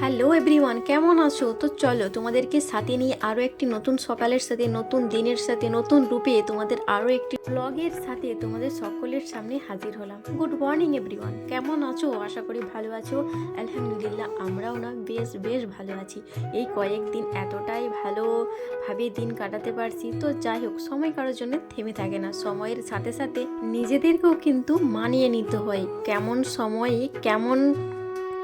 Hello everyone কেমন আছো? তো চলো, তোমাদেরকে সাথে নিয়ে আরও একটি নতুন সকালের সাথে, নতুন দিনের সাথে, নতুন রূপে তোমাদের আরও একটি ব্লগের সাথে তোমাদের সকলের সামনে হাজির হলাম। গুড মর্নিং এভরিওয়ান কেমন আছো? আশা করি ভালো আছো। আলহামদুলিল্লাহ, আমরাও না বেশ বেশ ভালো আছি। এই কয়েকদিন এতটাই ভালোভাবে দিন কাটাতে পারছি। তো যাই হোক, সময় কারোর জন্য থেমে থাকে না। সময়ের সাথে সাথে নিজেদেরকেও কিন্তু মানিয়ে নিতে হয়। কেমন সময়ে, কেমন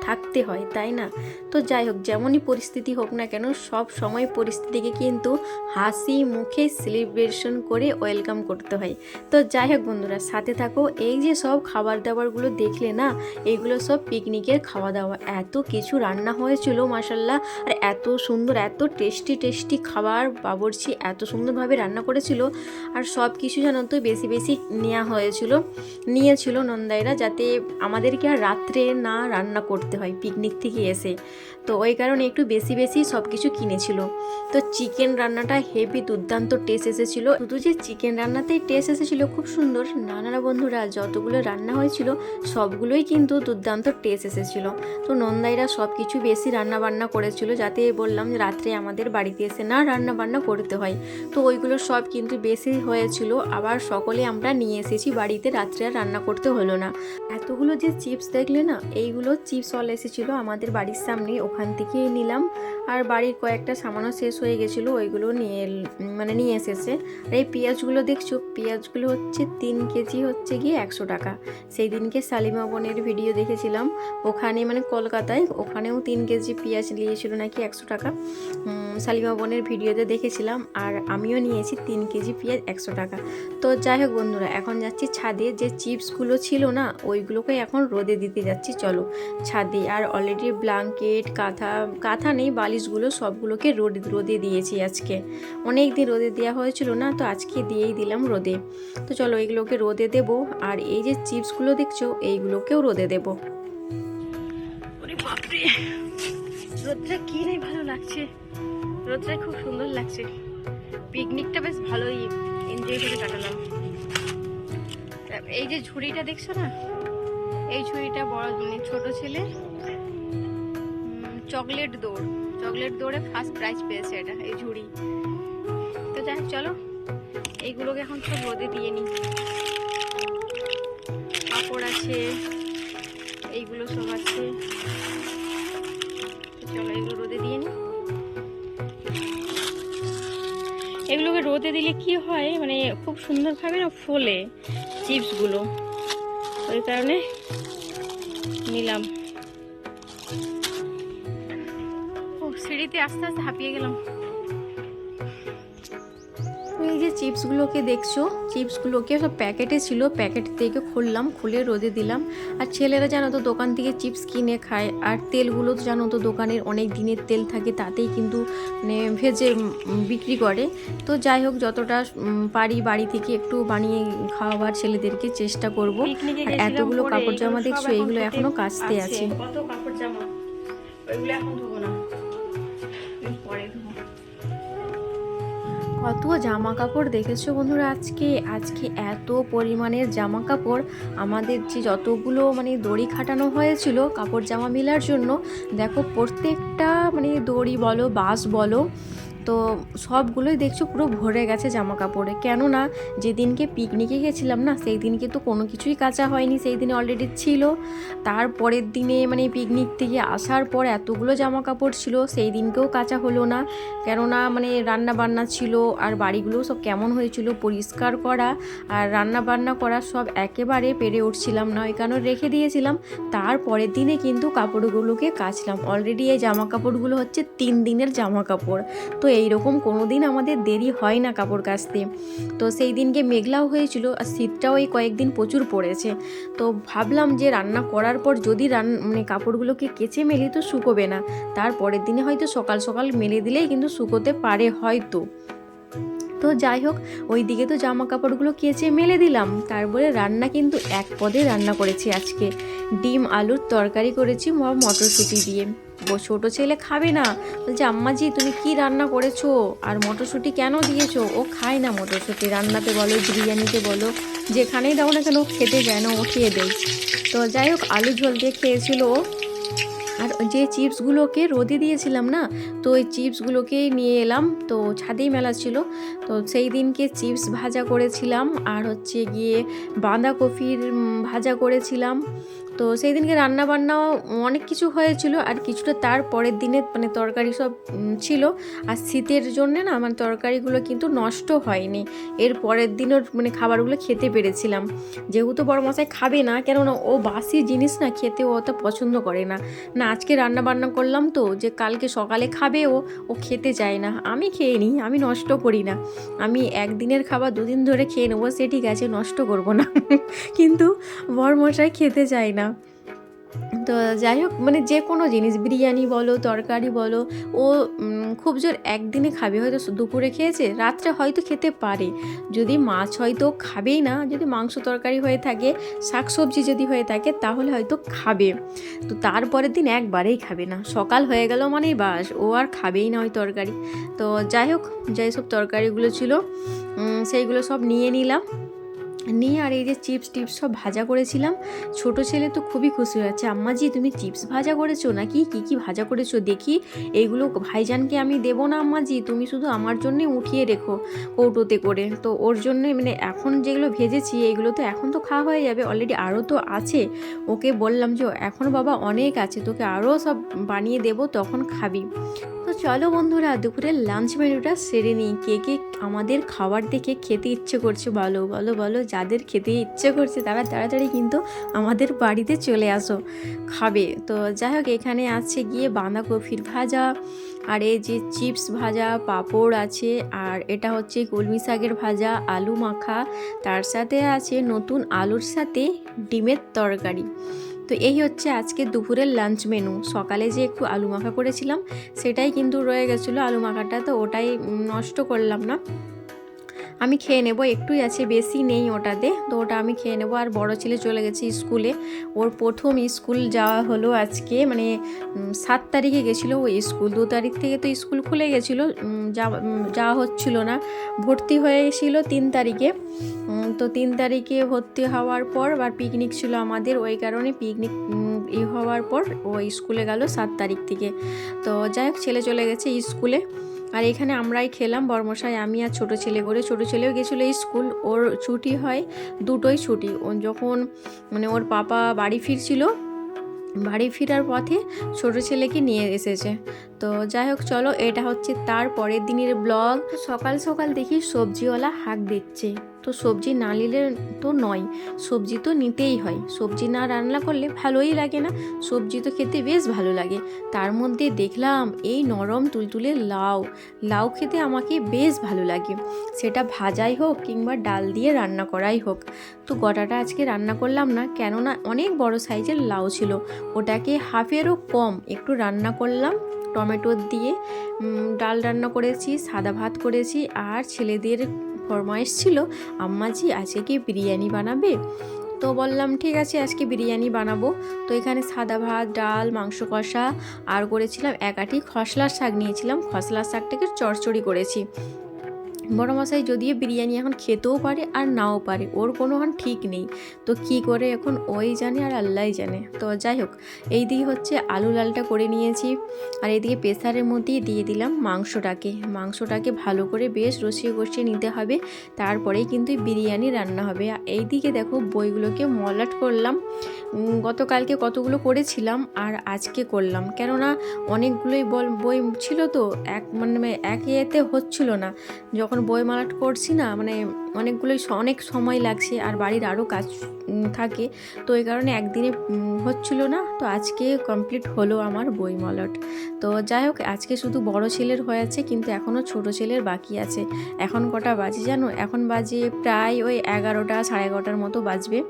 থাকতে হয়, তাই না? তো যাই হোক, যেমনই পরিস্থিতি হোক না কেন, সব সময় পরিস্থিতিকে কিন্তু হাসি মুখে সেলিব্রেশন করে ওয়েলকাম করতে হয়। তো যাই হোক বন্ধুরা, সাথে থাকো। এই যে সব খাবার দাবারগুলো দেখলে না, এগুলো সব পিকনিকের খাওয়া দাওয়া এত কিছু রান্না হয়েছিল মাসাল্লাহ আর এত সুন্দর, এত টেস্টি টেস্টি খাবার বাবরচি এত সুন্দরভাবে রান্না করেছিল, আর সব কিছু যেন তো বেশি বেশি নেওয়া হয়েছিল, নিয়েছিল নন্দাইরা, যাতে আমাদেরকে আর রাত্রে না রান্না করতে হয় পিকনিক থেকে এসে। তো ওই কারণে একটু বেশি বেশি সব কিছু কিনেছিল। তো চিকেন রান্নাটা হেভি দুর্দান্ত টেস্ট এসেছিল। শুধু যে চিকেন রান্নাতেই টেস্ট এসেছিল, খুব সুন্দর। নানা বন্ধুরা, যতগুলো রান্না হয়েছিল, সবগুলোই কিন্তু দুর্দান্ত টেস্ট এসেছিল। তো নন্দাইরা সব কিছু বেশি রান্না বান্না করেছিল, যাতে বললাম রাত্রে আমাদের বাড়িতে এসে না রান্না বান্না করতে হয়। তো ওইগুলো সব কিন্তু বেশি হয়েছিল। আবার সকলে আমরা নিয়ে এসেছি বাড়িতে, রাত্রে আর রান্না করতে হলো না। এতগুলো যে চিপস দেখলে না, এইগুলো চিপস ওয়ালা এসেছিল আমাদের বাড়ির সামনে ওখান থেকেই নিলাম। আর বাড়ির কয়েকটা সামানও শেষ হয়ে গেছিল, ওইগুলো নিয়ে মানে নিয়ে এসেছে। আর এই পেঁয়াজগুলো দেখছ? পেঁয়াজগুলো হচ্ছে তিন কেজি হচ্ছে গিয়ে একশো টাকা। সেই দিনকে সালিমা বোনের ভিডিও দেখেছিলাম। ওখানে মানে কলকাতায়, ওখানেও তিন কেজি পেঁয়াজ নিয়েছিল নাকি একশো টাকা। সালিমা বোনের ভিডিওতে দেখেছিলাম। আর আমিও নিয়েছি তিন কেজি পেঁয়াজ একশো টাকা। তো যাই হোক বন্ধুরা, এখন যাচ্ছি ছাদে। যে চিপসগুলো ছিল না, ওইগুলোকে এখন রোদে দিতে যাচ্ছি। চলো, ছাদে আর অলরেডি ব্লাঙ্কেট কাঁথা কাঁথা নেই, বালিশগুলো সবগুলোকে রোদে রোদে দিয়েছি আজকে। অনেক দিন রোদে দেওয়া হয়েছিল না, তো আজকে দিয়েই দিলাম রোদে। তো চলো এইগুলোকে রোদে দেব, আর এই যে চিপসগুলো দেখছ, এইগুলোকেও রোদে দেব। রোদটা কি নেই ভালো লাগছে। রোদটা খুব সুন্দর লাগছে। পিকনিকটা বেশ ভালোই এনজয় করে কাটালাম। এই যে ঝুড়িটা দেখছ না এই ঝুড়িটা বড় মানে ছোট ছেলে। চকলেট দৌড়। চকলেট দৌড়ে ফার্স্ট প্রাইজ পেয়েছে এটা, এই ঝুড়ি। তো যাই চলো। এইগুলোকে এখন সব রোদে দিয়ে নিই। কাপড় আছে, এইগুলো সব আছে। চলো এগুলো রোদে দিয়ে নিই। এগুলোকে রোদে দিলে কি হয় মানে খুব সুন্দরভাবে না ফোলে চিপসগুলো। ওই কারণে নিলাম। ও সিঁড়িতে আস্তে আস্তে হাঁপিয়ে গেলাম। যে চিপসগুলোকে দেখছ চিপসগুলোকে সব প্যাকেটে ছিল। প্যাকেট থেকে খুললাম খুলে রোদে দিলাম। আর ছেলেরা জানো তো দোকান থেকে চিপস কিনে খায়। আর তেলগুলো তো জানো তো দোকানের অনেক দিনের তেল থাকে তাতেই কিন্তু মানে ভেজে বিক্রি করে। তো যাই হোক যতটা পারি বাড়ি থেকে একটু বানিয়ে খাওয়াবার ছেলেদেরকে চেষ্টা করব। আর এতগুলো কাপড় জামা দেখছ এইগুলো এখনও কাচতে আছে। কত কাপড় জামা? ওইগুলো এখন ধোবো না। কত জামা কাপড় দেখেছ বন্ধুরা আজকে? আজকে এত পরিমাণের জামা কাপড় আমাদের যে যতগুলো মানে দড়ি খাটানো হয়েছিল কাপড় জামা মেলার জন্য, দেখো প্রত্যেকটা মানে দড়ি বলো বাস বলো তো সবগুলোই দেখছ পুরো ভরে গেছে জামা কাপড়ে কেননা যেদিনকে পিকনিকে গেছিলাম না সেই দিনকে তো কোনো কিছুই কাঁচা হয়নি, সেই দিনে অলরেডি ছিল। তারপরের দিনে মানে পিকনিক থেকে আসার পর এতগুলো জামা কাপড় ছিল, সেই দিনকেও কাঁচা হলো না। কেননা মানে রান্না বান্না ছিল, আর বাড়িগুলো সব কেমন হয়েছিল, পরিষ্কার করা আর রান্না বান্না করা সব একেবারে পেরে উঠছিলাম না, ওই কারণে রেখে দিয়েছিলাম। তারপরের দিনে কিন্তু কাপড়গুলোকে কাচলাম। অলরেডি এই জামা কাপড়গুলো হচ্ছে তিন দিনের জামা কাপড় তো এইরকম কোনো দিন আমাদের দেরি হয় না কাপড় কাচতে। তো সেই দিনকে মেঘলাও হয়েছিল আর শীতটাও এই কয়েকদিন প্রচুর পড়েছে। তো ভাবলাম যে রান্না করার পর যদি রান মানে কাপড়গুলোকে কেচে মেলি তো শুকোবে না। তারপরের দিনে হয়তো সকাল সকাল মেলে দিলেই কিন্তু শুকোতে পারে হয়তো। তো যাই হোক ওই দিকে তো জামা কাপড়গুলো কেচে মেলে দিলাম। তারপরে রান্না কিন্তু এক পদে রান্না করেছি আজকে। ডিম, আলুর তরকারি করেছি মটরশুঁটি দিয়ে। ও ছোটো ছেলে খাবে না। বলছে, আম্মাজি, তুমি কি রান্না করেছ? আর মটরশুঁটি কেন দিয়েছ? ও খায় না মটরশুঁটি। রান্নাতে বলো, বিরিয়ানিতে বলো, যেখানেই দাও না কেন, খেতে যায় না ও খেয়ে দেয়। তো যাই হোক, আলু ঝোল দিয়ে খেয়েছিল ও। আর যে চিপসগুলোকে রোদে দিয়েছিলাম না, তো ওই চিপসগুলোকে নিয়ে এলাম। তো ছাদেই মেলা ছিল। তো সেই দিনকে চিপস ভাজা করেছিলাম। আর হচ্ছে গিয়ে বাঁধাকপির ভাজা করেছিলাম। তো সেই দিনকে রান্না বান্নাও অনেক কিছু হয়েছিল আর কিছুটা তার পরের দিনে মানে তরকারি সব ছিল। আর শীতের জন্যে না মানে তরকারিগুলো কিন্তু নষ্ট হয়নি। এর পরের দিনের মানে খাবারগুলো খেতে পেরেছিলাম। যেহেতু বড় মশাই খাবে না, কেননা ও বাসি জিনিস না খেতে ও অত পছন্দ করে না। না, আজকে রান্না বান্না করলাম তো, যে কালকে সকালে খাবে ও ও খেতে চায় না। আমি খেয়ে নিই, আমি নষ্ট করি না। আমি একদিনের খাবার দুদিন ধরে খেয়ে নেব, সে ঠিক আছে, নষ্ট করব না। কিন্তু বরমশাই খেতে চায় না। তো যাই হোক মানে যে কোনো জিনিস, বিরিয়ানি বলো, তরকারি বলো, ও খুব জোর একদিনে খাবে। হয়তো দুপুরে খেয়েছে, রাত্রে হয়তো খেতে পারে। যদি মাছ হয়তো খাবেই না। যদি মাংস তরকারি হয়ে থাকে শাকসবজি যদি হয়ে থাকে, তাহলে হয়তো খাবে। তো তারপরের দিন একবারেই খাবে না। সকাল হয়ে গেল মানেই বাস, ও আর খাবেই না ওই তরকারি। তো যাই হোক যাই সব তরকারিগুলো ছিল সেইগুলো সব নিয়ে নিলাম। নিয়ে আর এই যে চিপস টিপস সব ভাজা করেছিলাম। ছোট ছেলে তো খুবই খুশি হয়েছে আম্মাজি তুমি চিপস ভাজা করেছ নাকি? কি কি ভাজা করেছ? দেখি এইগুলো ভাইজানকে আমি দেবো না আম্মাজি তুমি শুধু আমার জন্যে উঠিয়ে রেখো কৌটোতে করে। তো ওর জন্য মানে এখন যেগুলো ভেজেছি এইগুলো তো এখন তো খাওয়া হয়ে যাবে অলরেডি আরও তো আছে। ওকে বললাম যে, এখন বাবা অনেক আছে, তোকে আরও সব বানিয়ে দেবো, তখন খাবি। তো চলো বন্ধুরা, দুপুরের লাঞ্চ মেনুটা সেরে নিই, কে কে আমাদের খাবার দেখে খেতে ইচ্ছে করছে, বলো বলো বলো যাদের খেতে ইচ্ছে করছে তারা তাড়াতাড়ি কিন্তু আমাদের বাড়িতে চলে আসো, খাবে। তো যাই হোক, এখানে আছে গিয়ে বাঁধাকপির ভাজা, আর এই যে চিপস ভাজা, পাঁপড় আছে, আর এটা হচ্ছে কলমি শাকের ভাজা, আলু মাখা। তার সাথে আছে নতুন আলুর সাথে ডিমের তরকারি। তো এই হচ্ছে আজকে দুপুরের লাঞ্চ মেনু। সকালে যে একটু আলু মাখা করেছিলাম, সেটাই কিন্তু রয়ে গেছিল। আলু মাখাটা তো ওটাই নষ্ট করলাম না। আমি খেয়ে নেব, একটুই আছে, বেশি নেই ওটাতে। তো ওটা আমি খেয়ে নেব। আর বড় ছেলে চলে গেছে স্কুলে। ওর প্রথম স্কুল যাওয়া হলো আজকে মানে সাত তারিখে গেছিল ওই স্কুল। দু তারিখ থেকে তো স্কুল খুলে গেছিল যাওয়া হচ্ছিল না। ভর্তি হয়েছিল তিন তারিখে। তো তিন তারিখে ভর্তি হওয়ার পর আবার পিকনিক ছিল আমাদের। ওই কারণে পিকনিক ই হওয়ার পর ও স্কুলে গেল সাত তারিখ থেকে। তো যাই হোক, ছেলে চলে গেছে স্কুলে। আর এখানে আমরাই খেলাম, বর্মশাই, আমি আর ছোটো ছেলে করে। ছোটো ছেলেও গেছিল স্কুল, ওর ছুটি হয়, দুটোই ছুটি। ও যখন মানে ওর পাপা বাড়ি ফিরছিল, বাড়ি ফেরার পথে ছোট ছেলেকে নিয়ে এসেছে। তো যাই হোক, চলো, এটা হচ্ছে তার পরের দিনের ব্লগ। সকাল সকাল দেখি সবজিওয়ালা হাঁক দিচ্ছে। তো সবজি না নিলে তো নয়। সবজি তো নিতেই হয়। সবজি না রান্না করলে ভালোই লাগে না। সবজি তো খেতে বেশ ভালো লাগে। তার মধ্যে দেখলাম এই নরম তুলতুলে লাউ। লাউ খেতে আমাকে বেশ ভালো লাগে। সেটা ভাজাই হোক কিংবা ডাল দিয়ে রান্না করাই হোক। তো গোটাটা আজকে রান্না করলাম না, কেননা অনেক বড় সাইজের লাউ ছিল। ওটাকে হাফেরও কম একটু রান্না করলাম, টমেটো দিয়ে। ডাল রান্না করেছি, সাদা ভাত করেছি, আর ছেলেদের ফরমাইশ ছিল, আম্মাজি আজকে কি বিরিয়ানি বানাবে? তো বললাম, ঠিক আছে, আজকে বিরিয়ানি বানাবো। তো এখানে সাদা ভাত, ডাল, মাংস কষা, আর করেছিলাম এক আটি খসলার শাক নিয়েছিলাম। খসলার শাকটাকে চড়চড়ি করেছি। বড় মশাই যদিও বিরিয়ানি এখন খেতেও পারে আর নাও পারে, ওর কোনো এখন ঠিক নেই। তো কি করে এখন ওই জানে আর আল্লাহ জানে। তো যাই হোক এই দিকে হচ্ছে আলু লালটা করে নিয়েছি আর এইদিকে প্রেসারের মধ্যেই দিয়ে দিলাম মাংসটাকে। মাংসটাকে ভালো করে বেশ রসিয়ে কষিয়ে নিতে হবে, তারপরেই কিন্তু বিরিয়ানি রান্না হবে। আর এইদিকে দেখো বইগুলোকে মলাট করলাম। গতকালকে কতগুলো করেছিলাম আর আজকে করলাম। কেননা অনেকগুলোই বল, বই ছিল তো, এক মানে এক ইয়েতে হচ্ছিল না। যখন বই মালাট করছি না মানে অনেকগুলোই অনেক সময় লাগছে আর বাড়ির আরও কাজ থাকে। তো এই কারণে একদিনে হচ্ছিল না। তো আজকে কমপ্লিট হলো আমার বই মলট। তো যাই হোক, আজকে শুধু বড় ছেলের হয়েছে কিন্তু এখনও ছোট ছেলের বাকি আছে। এখন কটা বাজে জানো? এখন বাজে প্রায় ওই এগারোটা, সাড়ে এগারোটার মতো বাজবে।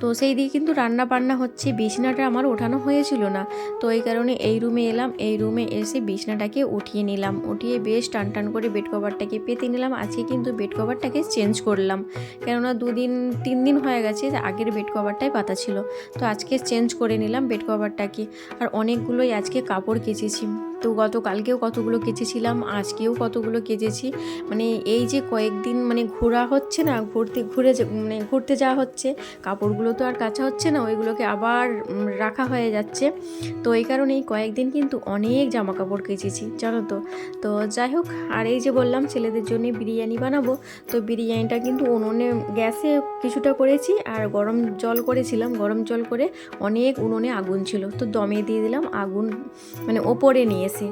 তো সেই দিকে কিন্তু রান্না বান্না হচ্ছে। বিছনাটা আমার ওঠানো হয়েছিল না। তো এই কারণে এই রুমে এলাম। এই রুমে এসে বিছনাটাকে উঠিয়ে নিলাম। উঠিয়ে বেশ টান টান করে বেড কভারটাকে পেতে নিলাম। আজকে কিন্তু বেড কভারটাকে চেঞ্জ করলাম। কেননা দুদিন, তিন দিন হয়ে গেছে আগের বেড কভারটাই পাতা ছিল। তো আজকে চেঞ্জ করে নিলাম বেড কভারটাকে। আর অনেকগুলোই আজকে কাপড় কেচেছি। তো গতকালকেও কতগুলো কেচেছিলাম, আজকেও কতগুলো কেচেছি। মানে এই যে কয়েকদিন মানে ঘোরা হচ্ছে না, ঘুরতে, ঘুরে মানে ঘুরতে যাওয়া হচ্ছে কাপড়গুলো তো আর কাচা হচ্ছে না, ওইগুলোকে আবার রাখা হয়ে যাচ্ছে। তো এই কারণে এই কয়েকদিন কিন্তু অনেক জামা কাপড় কেচেছি, জানো তো। তো যাই হোক, আর এই যে বললাম, ছেলেদের জন্য বিরিয়ানি বানাবো। তো বিরিয়ানিটা কিন্তু উনুনে, গ্যাসে কিছুটা করেছি, আর গরম জল করেছিলাম, গরম জল করে অনেক উনুনে আগুন ছিল। তো দমে দিয়ে দিলাম, আগুন মানে ওপরে নিয়ে এসে।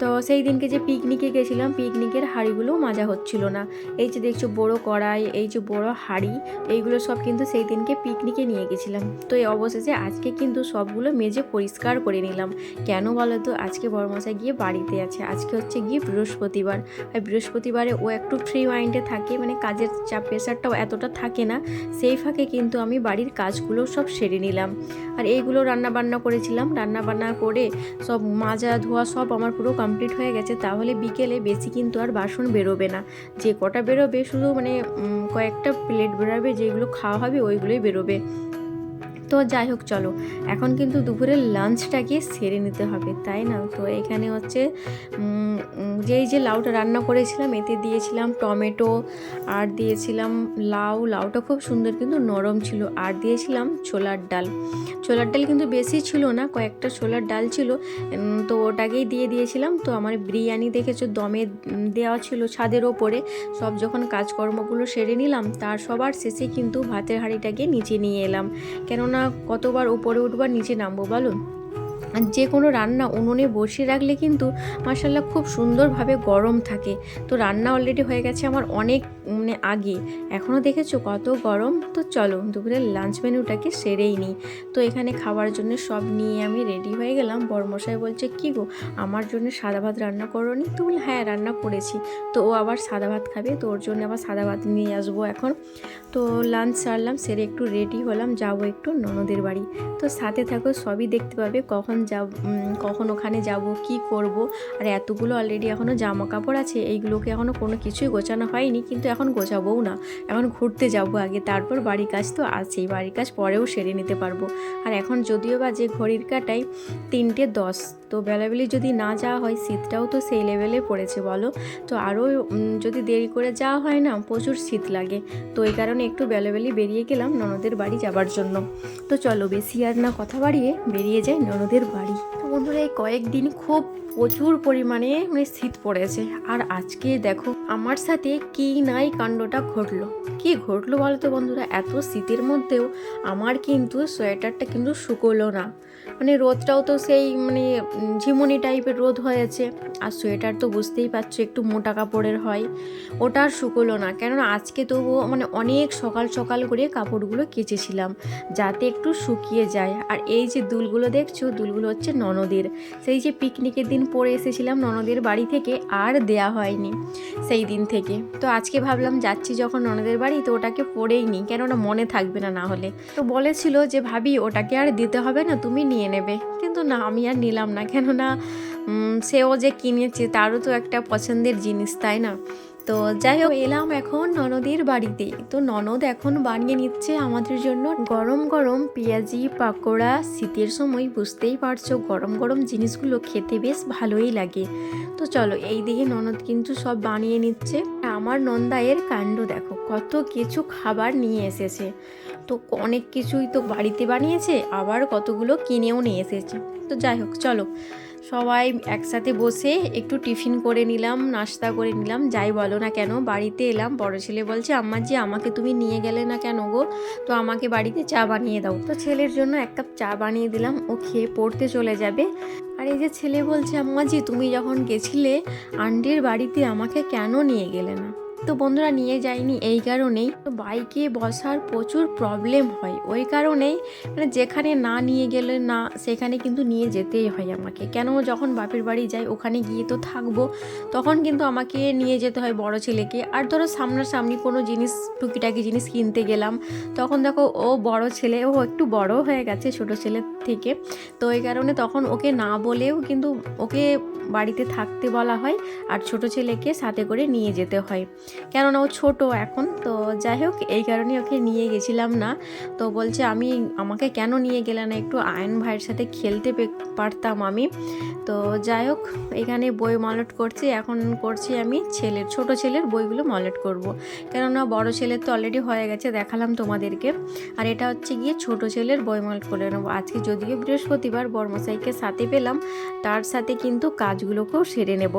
তো সেই দিনকে যে পিকনিকে গেছিলাম, পিকনিকের হাঁড়িগুলোও মাজা হচ্ছিল না। এই যে দেখছ, বড় কড়াই, এই যে বড় হাঁড়ি, এইগুলো সব কিন্তু সেই দিনকে পিকনিকে নিয়ে গেছিলাম। তো এই অবশেষে আজকে কিন্তু সবগুলো মেজে পরিষ্কার করে নিলাম। কেন বলো তো? আজকে বড়মশাই গিয়ে বাড়িতে আছে। আজকে হচ্ছে গিয়ে বৃহস্পতিবার। আর বৃহস্পতিবারে ও একটু ফ্রি মাইন্ডে থাকে মানে কাজের চাপ প্রেশারটাও এতটা থাকে না। সেই ফাঁকে কিন্তু আমি বাড়ির কাজগুলো সব সেরে নিলাম। আর এইগুলো রান্না বান্না করেছিলাম। রান্না বান্না করে সব মাজা, ধোয়া সব আমার পুরো কমপ্লিট হয়ে গেছে। তাহলে বিকেলে বেশি কিন্তু আর বাসন বেরোবে না। যে কটা বেরোবে, শুধু মানে কয়েকটা প্লেট বেরোবে, যেগুলো খাওয়া হবে, ওইগুলোই বেরোবে। বেরোবে। তো যাই হোক, চলো। এখন কিন্তু দুপুরের লাঞ্চটাকে সেরে নিতে হবে, তাই না? তো এখানে হচ্ছে যেই যে লাউটা রান্না করেছিলাম, এতে দিয়েছিলাম টমেটো, আর দিয়েছিলাম লাউ। লাউটা খুব সুন্দর কিন্তু নরম ছিল। আর দিয়েছিলাম ছোলার ডাল। ছোলার ডাল কিন্তু বেশি ছিল না, কয়েকটা ছোলার ডাল ছিল। তো ওটাকেই দিয়ে দিয়েছিলাম। তো আমার বিরিয়ানি দেখেছ, দমে দেওয়া ছিল ছাদের ওপরে। সব যখন কাজকর্মগুলো সেরে নিলাম, তার সবার শেষে কিন্তু ভাতের হাঁড়িটাকে নিচে নিয়ে এলাম। কেননা কতবার উপরে উঠবার নিচে নামবো বলুন? আর যে কোনো রান্না উনুনে বসিয়ে রাখলে কিন্তু মাসাল্লাহ খুব সুন্দরভাবে গরম থাকে। তো রান্না অলরেডি হয়ে গেছে, আমার অনেক মানে আগে। এখনও দেখেছ কত গরম? তো চলো, দুপুরের লাঞ্চ মেনুটাকে সেরেই নিই। তো এখানে খাবার জন্য সব নিয়ে আমি রেডি হয়ে গেলাম। বড়মশাই বলছে, কি গো, আমার জন্য সাদা ভাত রান্না করোনি? তো বলি হ্যাঁ রান্না করেছি। তো ও আবার সাদা ভাত খাবে, তো ওর জন্য আবার সাদা ভাত নিয়ে আসব এখন। তো লাঞ্চ সারলাম, সেরে একটু রেডি হলাম, যাব একটু ননদের বাড়ি। তো সাথে থাকো, সবই দেখতে পাবে কখন যাব কখন ওখানে যাব, কি করব। আর এতগুলো অলরেডি এখনও জামা কাপড় আছে, এইগুলোকে এখনও কোনো কিছুই গোছানো হয়নি, কিন্তু এখন গোছাবোও না। এখন ঘুরতে যাব আগে, তারপর বাড়ির কাজ তো আছেই বাড়ির কাজ পরেও সেরে নিতে পারব। আর এখন যদিও বা যে ঘড়ির কাটাই তিনটে দশ তো বেলাবেলি যদি না যাওয়া হয়, শীতটাও তো সেই লেভেলে পড়েছে বলো। তো আরও যদি দেরি করে যাওয়া হয় না, প্রচুর শীত লাগে। তো এই কারণে একটু বেলাবেলি বেরিয়ে গেলাম ননদের বাড়ি যাবার জন্য। তো চলো, বেশি আর না কথা বাড়িয়ে বেরিয়ে যাই ননদের বাড়ি। তো বন্ধুরা, এই কয়েকদিন খুব প্রচুর পরিমাণে মানে শীত পড়েছে। আর আজকে দেখো, আমার সাথে কি নাই কাণ্ডটা ঘটলো। কি ঘটলো বলো তো বন্ধুরা, এত শীতের মধ্যেও আমার কিন্তু সোয়েটারটা কিন্তু শুকোলো না। মানে রোদটাও তো সেই মানে ঝিমুনি টাইপের রোদ হয়েছে। আর সোয়েটার তো বুঝতেই পারছ একটু মোটা কাপড়ের হয়। ওটা আর শুকোলো না। কেননা আজকে তবুও মানে অনেক সকাল সকাল করে কাপড়গুলো কেচেছিলাম যাতে একটু শুকিয়ে যায়। আর এই যে দুলগুলো দেখছ, দুলগুলো হচ্ছে ননদের। সেই যে পিকনিকের দিন পরে এসেছিলাম ননদের বাড়ি থেকে আর দেয়া হয়নি সেই দিন থেকে। তো আজকে ভাবলাম যাচ্ছি যখন ননদের বাড়ি, তো ওটাকে পরেই নিই। কেননা মনে থাকবে না না হলে। তো বলেছিল যে, ভাবি, ওটাকে আর দিতে হবে না, তুমি নিয়ে নেবে। কিন্তু না, আমি আর নিলাম না। কেননা সেও যে কিনেছে, তারও তো একটা পছন্দের জিনিস, তাই না? তো যাই হোক, এলাম এখন ননদের বাড়িতে। তো ননদ এখন বানিয়ে নিচ্ছে আমাদের জন্য গরম গরম পেঁয়াজি, পাকোড়া। শীতের সময় বুঝতেই পারছ, গরম গরম জিনিসগুলো খেতে বেশ ভালোই লাগে। তো চলো, এই দিকে ননদ কিন্তু সব বানিয়ে নিচ্ছে। আমার নন্দায়ের কাণ্ড দেখো, কত কিছু খাবার নিয়ে এসেছে। তো অনেক কিছুই তো বাড়িতে বানিয়েছে, আবার কতগুলো কিনেও নিয়ে এসেছে। তো যাই হোক, চলো। সবাই একসাথে বসে একটু টিফিন করে নিলাম, নাস্তা করে নিলাম, যাই বলো না কেন, বাড়িতে এলাম, বড় ছেলে বলছে আম্মা জি আমাকে তুমি নিয়ে গেলে না কেন গো? তো আমাকে বাড়িতে চা বানিয়ে দাও। তো ছেলের জন্য এক কাপ চা বানিয়ে দিলাম, ও খেয়ে পড়তে চলে যাবে। আর এই যে ছেলে বলছে আম্মা জি তুমি যখন গেছিলে, আন্টির বাড়িতে আমাকে কেন নিয়ে গেলে না? তো বন্ধুরা নিয়ে যায়নি এই কারণেই। বাইকে বসার প্রচুর প্রবলেম হয়। ওই কারণেই মানে যেখানে না নিয়ে গেলে না, সেখানে কিন্তু নিয়ে যেতেই হয় আমাকে। কেন যখন বাপের বাড়ি যাই, ওখানে গিয়ে তো থাকব, তখন কিন্তু আমাকে নিয়ে যেতে হয় বড় ছেলেকে। আর ধরো সামনাসামনি কোনো জিনিস, টুকিটাকি জিনিস কিনতে গেলাম, তখন দেখো ও বড় ছেলে, ও একটু বড় হয়ে গেছে ছোট ছেলের থেকে। তো এই কারণে তখন ওকে না বলেও কিন্তু ওকে বাড়িতে থাকতে বলা হয়, আর ছোট ছেলেকে সাথে করে নিয়ে যেতে হয়। কেননা ও ছোট এখন, তো যাই হোক, এই কারণে ওকে নিয়ে গেছিলাম না। তো বলছে, আমি আমাকে কেন নিয়ে গেলে না? একটু আয়ন ভাইয়ের সাথে খেলতে পারতাম আমি। তো যাই হোক, এখানে বই মলট করছি। এখন করছি আমি ছেলের, ছোট ছেলের বইগুলো মলট করব। কেননা বড় ছেলের তো অলরেডি হয়ে গেছে, দেখালাম তোমাদেরকে। আর এটা হচ্ছে গিয়ে ছোট ছেলের বই মলট করে নেব। আজকে যদিও বৃহস্পতিবার, বর্মশাইকে সাথে পেলাম, তার সাথে কিন্তু কাজগুলোকেও সেরে নেব।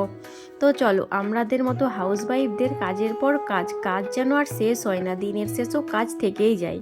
তো চলো, আমাদের মতো হাউস ওয়াইফদের কাজের পর কাজ কাজ যেন আর শেষ হয় না, দিনের শেষও কাজ থেকেই যায়।